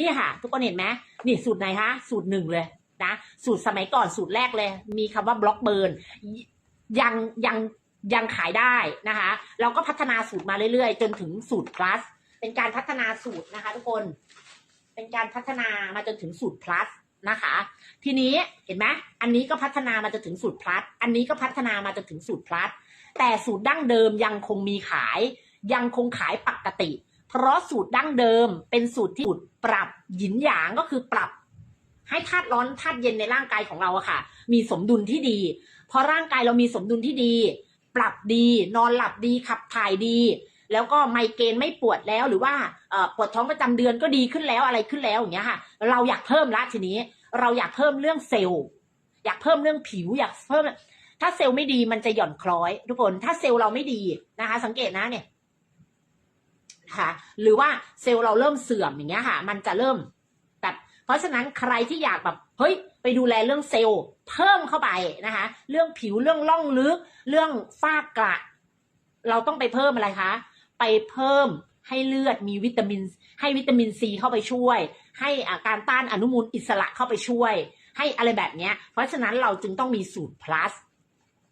นี่ค่ะ ทุกคนเห็นไหมนี่สูตรไหนคะสูตรหนึ่งเลยนะสูตรสมัยก่อนสูตรแรกเลย มีคำว่าบล็อกเบิร์นยังยังยังขายได้นะคะ เราก็พัฒนาสูตรมาเรื่อยๆ จนถึงสูตร plus เป็นการพัฒนาสูตรนะคะ ทุกคน เป็นการพัฒนามาจนถึงสูตร plus นะคะ ทีนี้เห็นไหมอันนี้ก็พัฒนามาจนถึงสูตร plus อันนี้ก็พัฒนามาจนถึงสูตร plus แต่สูตรดั้งเดิมยังคงมีขาย ยังคงขายปกติ เพราะสูตรดั้งเดิมเป็นสูตรที่สูตรปรับหยินหยางก็คือปรับ ให้ธาตุร้อนธาตุเย็นในร่างกายของเราอะค่ะ มีสมดุลที่ดีพอร่างกายเรามีสมดุลที่ดี ปรับดี นอนหลับดีขับถ่ายดี แล้วก็ไมเกรนไม่ปวดแล้วหรือว่าปวดท้องประจำเดือนก็ดีขึ้นแล้วอะไรขึ้นแล้วอย่างเงี้ยค่ะ เราอยากเพิ่มละทีนี้ เราอยากเพิ่มเรื่องเซลล์อยากเพิ่มเรื่องผิวอยากเพิ่ม ถ้าเซลล์ไม่ดีมันจะหย่อนคล้อย ทุกคนถ้าเซลล์เราไม่ดีนะคะ สังเกตนะเนี่ย คะหรือว่าเซลล์เราเริ่มเสื่อมอย่างเงี้ยค่ะ มันจะเริ่มแบบเพราะฉะนั้นใครที่อยากแบบเฮ้ยไปดูแลเรื่องเซลล์เพิ่มเข้าไปนะคะ เรื่องผิวเรื่องล่องลึก เรื่องฝ้ากระเราต้องไปเพิ่มอะไรคะ ไปเพิ่มให้เลือดมีวิตามิน ให้วิตามินซีเข้าไปช่วย ให้อาการต้านอนุมูลอิสระเข้าไปช่วย ให้อะไรแบบเนี้ยเพราะฉะนั้นเราจึงต้องมีสูตร plus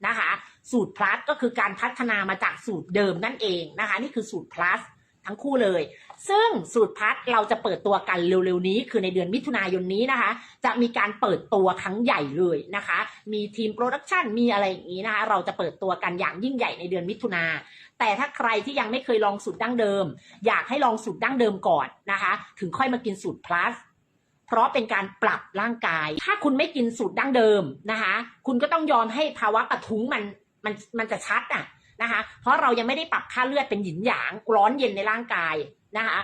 นะคะ สูตร plus ก็คือการพัฒนามาจากสูตรเดิมนั่นเองนะคะ นี่คือสูตร plus ทั้งคู่เลย ซึ่งสูตรพัดเราจะเปิดตัวกันเร็วๆนี้ คือในเดือนมิถุนายนนี้นะคะ จะมีการเปิดตัวครั้งใหญ่เลยนะคะ มีทีมโปรดักชันมีอะไรอย่างนี้นะคะ เราจะเปิดตัวกันอย่างยิ่งใหญ่ในเดือนมิถุนาแต่ถ้าใครที่ยังไม่เคยลองสูตรดั้งเดิม อยากให้ลองสูตรดั้งเดิมก่อนนะคะ ถึงค่อยมากินสูตร plus เพราะเป็นการปรับร่างกาย ถ้าคุณไม่กินสูตรดั้งเดิมนะคะ คุณก็ต้องยอมให้ภาวะกระทุ้งมันมันมันจะชัดอะ นะคะ เพราะเรายังไม่ได้ปรับค่าเลือดเป็นหยินหยางร้อนเย็นในร่างกายนะคะ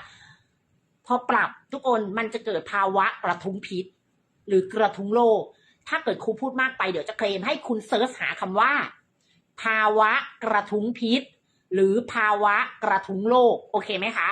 พอปรับทุกคนมันจะเกิดภาวะกระทุ้งพิษ หรือกระทุ้งโรคถ้าเกิดครูพูดมากไปเดี๋ยวจะเคลมให้คุณเซิร์ชหาคำว่า ภาวะกระทุ้งพิษ หรือภาวะกระทุ้งโรคโอเคไหมคะ